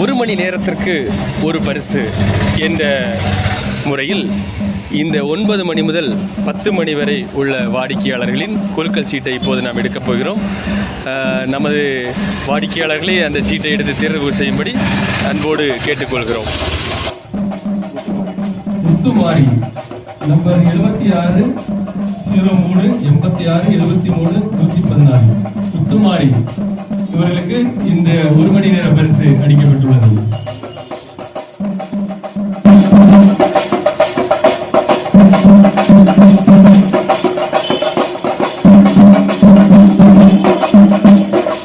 ஒரு மணி நேரத்திற்கு ஒரு பரிசு என்ற முறையில் இந்த ஒன்பது மணி முதல் பத்து மணி வரை உள்ள வாடிக்கையாளர்களின் குலுக்கல் சீட்டை இப்போது நாம் எடுக்கப் போகிறோம். நமது வாடிக்கையாளர்களே அந்த சீட்டை எடுத்து தேர்வு செய்யும்படி அன்போடு கேட்டுக்கொள்கிறோம். முத்துமாரி நம்பர் எழுபத்தி ஆறு ஜீரோ மூணு எண்பத்தி ஆறு எழுபத்தி மூணு நூற்றி பதினாறு. முத்துமாரி இவர்களுக்கு இந்த ஒரு மணி நேர பரிசு அளிக்கப்பட்டுள்ளது